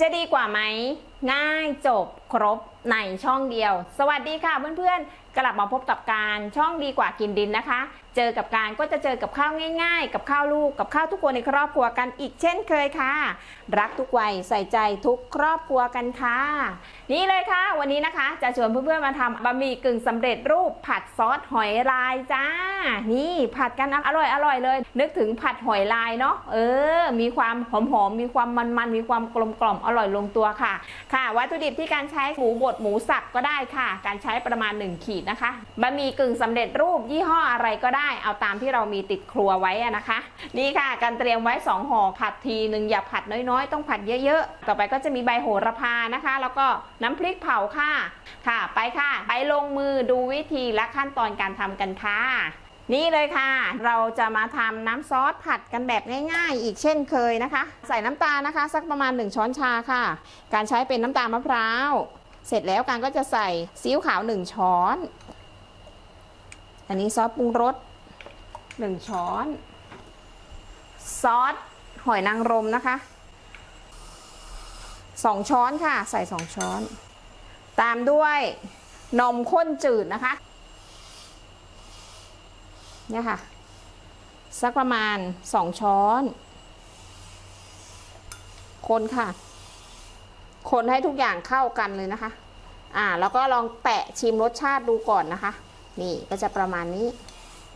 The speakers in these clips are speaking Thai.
จะดีกว่าไหม ง่ายจบครบในช่องเดียว สวัสดีค่ะเพื่อนๆ กลับมาพบกับการช่องดีกว่ากินดินนะคะ เจอกับการก็จะเจอกับข้าวง่าย ๆ กับข้าวลูกกับข้าวทุกคนในครอบครัวกันอีกเช่นเคยค่ะ รักทุกวัยใส่ใจทุกครอบครัวกันค่ะ นี่เลยค่ะ วันนี้นะคะ จะชวนเพื่อนๆมาทำบะหมี่กึ่งสำเร็จรูปผัดซอสหอยลายจ้า นี่ผัดกันอร่อยอร่อยเลย นึกถึงผัดหอยลายเนาะเออ มีความหอมๆมีความมันๆมีความกลมกล่อมอร่อยลงตัวค่ะ ค่ะ วัตถุดิบที่การใช้หมูบดหมูสับก็ได้ค่ะ การใช้ประมาณ 1 ขีดนะคะบะหมี่กึ่งสำเร็จรูปยี่ห้ออะไรก็ได้ได้เอาตามที่เรามีติดครัวไว้นะคะ นี่ค่ะการเตรียมไว้ 2ห่อผัดทีหนึ่งอย่าผัดน้อยๆ ต้องผัดเยอะๆ ต่อไปก็จะมีใบโหระพานะคะ แล้วก็น้ำพริกเผาค่ะค่ะ ไปค่ะ ไปลงมือดูวิธีและขั้นตอนการทำกันค่ะนี่เลยค่ะ เราจะมาทำน้ำซอสผัดกันแบบง่าย ๆ อีกเช่นเคยนะคะ ใส่น้ำตาลนะคะ สักประมาณ 1 ช้อนชาค่ะ การใช้เป็นน้ำตาลมะพร้าว เสร็จแล้วการก็จะใส่ซีอิ๊วขาว 1 ช้อน อันนี้ซอสปรุงรส 1 ช้อน ซอสหอยนางรมนะคะ 2 ช้อนค่ะ ใส่ 2 ช้อน ตามด้วยนมข้นจืดนะคะ เนี่ยค่ะ สักประมาณ 2 ช้อน คนค่ะ คนให้ทุกอย่างเข้ากันเลยนะคะ อ่า แล้วก็ลองแตะชิมรสชาติดูก่อนนะคะ นี่ก็จะประมาณนี้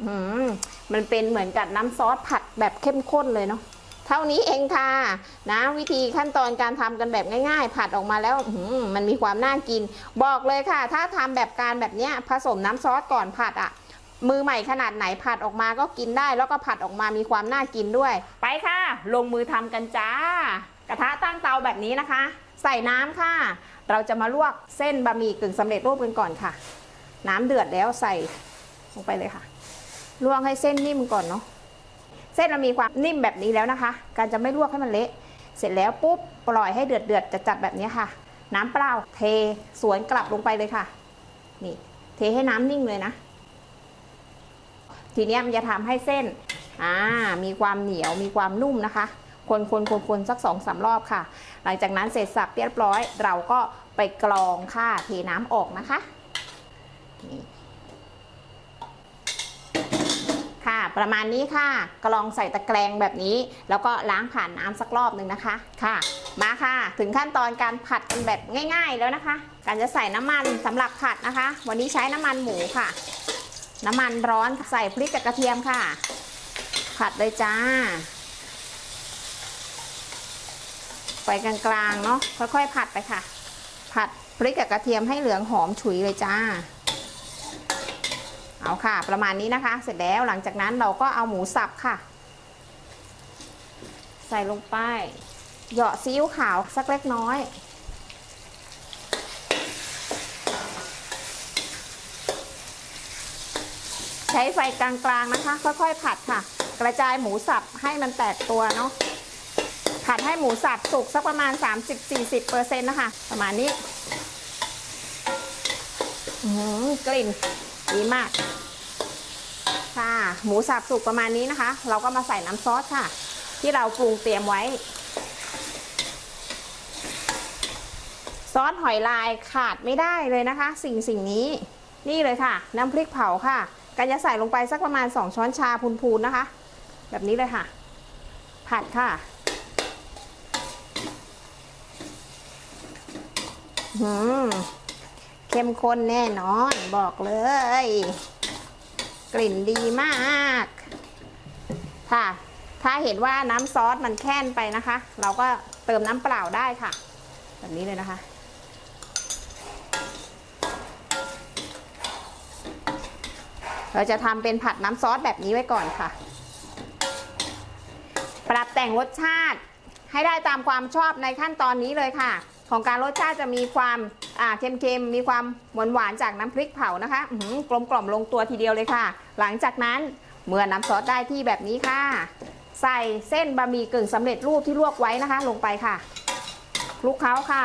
อืม มันเป็นเหมือนกับน้ำซอสผัดแบบเข้มข้นเลยเนาะเท่านี้เองค่ะนะวิธีขั้นตอนการทำกันแบบง่าย ๆ ผัดออกมาแล้วมันมีความน่ากิน บอกเลยค่ะ ถ้าทำแบบการแบบเนี้ยผสมน้ำซอสก่อนผัดอะ่ะ มือใหม่ขนาดไหนผัดออกมาก็กินได้ แล้วก็ผัดออกมามีความน่ากินด้วย ไปค่ะ ลงมือทำกันจ้า กระทะตั้งเตาแบบนี้นะคะ ใส่น้ำค่ะ เราจะมาลวกเส้นบะหมี่กึ่งสำเร็จรูปกันก่อนค่ะ น้ำเดือดแล้วใส่ลงไปเลยค่ะ ลวกให้เส้นนิ่มก่อนเนาะเส้นเรามีความนิ่มแบบนี้แล้วนะคะ การจะไม่ลวกให้มันเละ เสร็จแล้วปุ๊บปล่อยให้เดือดเดือดจัดๆแบบนี้ค่ะ น้ำเปล่าเทสวนกลับลงไปเลยค่ะ นี่ เทให้น้ำนิ่งเลยนะ ทีนี้มันจะทำให้เส้นอ่ามีความเหนียวมีความนุ่มนะคะ คนคนคนคนสักสองสามรอบค่ะ หลังจากนั้นเสร็จสับเรียบร้อย เราก็ไปกรองค่ะเทน้ำออกนะคะนี่ ค่ะ ประมาณนี้ค่ะกรองใส่ตะแกรงแบบนี้ แล้วก็ล้างผ่านน้ำสักรอบหนึ่งนะคะค่ะ มาค่ะ ถึงขั้นตอนการผัดกันแบบง่าย ๆ แล้วนะคะ การจะใส่น้ำมันสำหรับผัดนะคะ วันนี้ใช้น้ำมันหมูค่ะ น้ำมันร้อนใส่พริกกับกระเทียมค่ะ ผัดเลยจ้าไฟกลางๆเนาะค่อยๆผัดไปค่ะ ผัดพริกกับกระเทียมให้เหลืองหอมฉุยเลยจ้า เอาค่ะ ประมาณนี้นะคะ เสร็จแล้วหลังจากนั้นเราก็เอาหมูสับค่ะ ใส่ลงไป เหยาะซีอิ๊วขาวสักเล็กน้อย ใช้ไฟกลางๆนะคะ ค่อยๆ ผัดค่ะ กระจายหมูสับให้มันแตกตัวเนาะผัดให้หมูสับสุกสักประมาณ 30-40%นะคะ ประมาณนี้หือกลิ่น ดีมาก ค่ะ หมูสับสุกประมาณนี้นะคะ เราก็มาใส่น้ำซอสค่ะ ที่เราปรุงเตรียมไว้ ซอสหอยลายขาดไม่ได้เลยนะคะ สิ่งสิ่งนี้ นี่เลยค่ะ น้ำพริกเผาค่ะกันจะใส่ลงไปสักประมาณ 2 ช้อนชาพูนๆนะคะ แบบนี้เลยค่ะ ผัดค่ะหืม เข้มข้นแน่นอนบอกเลย กลิ่นดีมาก ค่ะ ถ้าเห็นว่าน้ำซอสมันแค้นไปนะคะ เราก็เติมน้ำเปล่าได้ค่ะ แบบนี้เลยนะคะเราจะทำเป็นผัดน้ำซอสแบบนี้ไว้ก่อนค่ะ ปรับแต่งรสชาติให้ได้ตามความชอบในขั้นตอนนี้เลยค่ะ ของการรสชาติจะมีความ อ่าเค็มๆ มีความหวานหวานจากน้ำพริกเผานะคะกลมกล่อมลงตัวทีเดียวเลยค่ะ หลังจากนั้นเมื่อน้ำซอสได้ที่แบบนี้ค่ะ ใส่เส้นบะหมี่กึ่งสำเร็จรูปที่ลวกไว้นะคะ ลงไปค่ะคลุกเคล้าค่ะ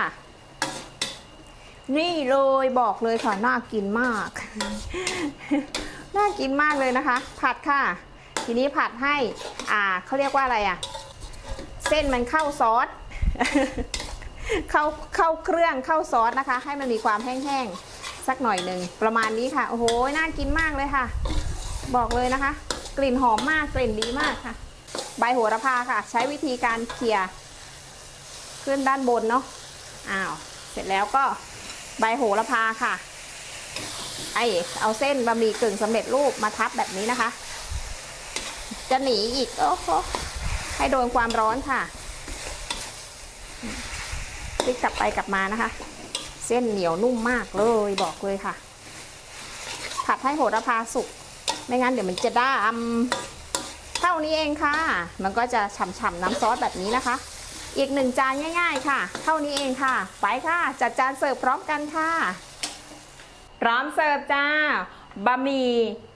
นี่เลยบอกเลยค่ะน่ากินมาก น่ากินมากเลยนะคะ ผัดค่ะ ทีนี้ผัดให้ อ่าเขาเรียกว่าอะไรอะ เส้นมันเข้าซอส เข้าเข้าเครื่องเข้าซอสนะคะ ให้มันมีความแห้งๆสักหน่อยหนึ่งประมาณนี้ค่ะโอ้โหน่ากินมากเลยค่ะ บอกเลยนะคะ กลิ่นหอมมากกลิ่นดีมากค่ะ ใบโหระพาค่ะ ใช้วิธีการเขี่ยขึ้นด้านบนเนาะอ้าวเสร็จแล้วก็ใบโหระพาค่ะไอเอาเส้นบะหมี่กึ่งสำเร็จรูปมาทับแบบนี้นะคะ จะหนีอีกโอ้โหให้โดนความร้อนค่ะ พลิกกลับไปกลับมานะคะ เส้นเหนียวนุ่มมากเลยบอกเลยค่ะ ผัดให้โหระพาสุก ไม่งั้นเดี๋ยวมันจะด้ามเท่านี้เองค่ะ มันก็จะฉ่ำๆน้ำซอสแบบนี้นะคะ อีกหนึ่งจานง่าย ๆ ค่ะ เท่านี้เองค่ะ ไปค่ะ จัดจานเสิร์ฟพร้อมกันค่ะ พร้อมเสิร์ฟจ้าบะหมี่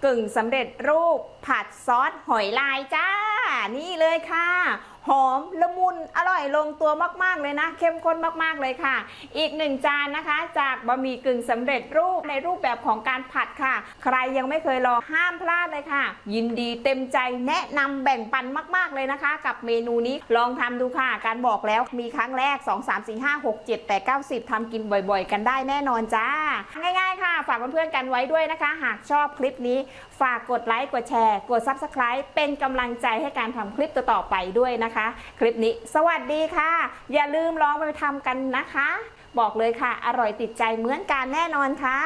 กึ่งสำเร็จรูปผัดซอสหอยลายจ้า นี่เลยค่ะ หอมละมุนอร่อยลงตัวมากๆเลยนะ เข้มข้นมากๆเลยค่ะ อีกหนึ่งจานนะคะ จากบะหมี่กึ่งสำเร็จรูปในรูปแบบของการผัดค่ะ ใครยังไม่เคยลองห้ามพลาดเลยค่ะ ยินดีเต็มใจแนะนำแบ่งปันมาก ๆเลยนะคะ กับเมนูนี้ลองทำดูค่ะ การบอกแล้วมีครั้งแรก 2 3 4 5 6 7 8 9 10ทำกินบ่อยๆ กันได้แน่นอนจ้า ง่ายๆค่ะ ฝากเพื่อนๆกันไว้ด้วยนะคะ หากชอบคลิปนี้ ฝากกดไลค์กดแชร์ กด Subscribe เป็นกำลังใจให้การทำคลิปต่อๆไปด้วยนะคะนะคะ คลิปนี้สวัสดีค่ะ อย่าลืมลองไปทำกันนะคะ บอกเลยค่ะ อร่อยติดใจเหมือนกันแน่นอนค่ะ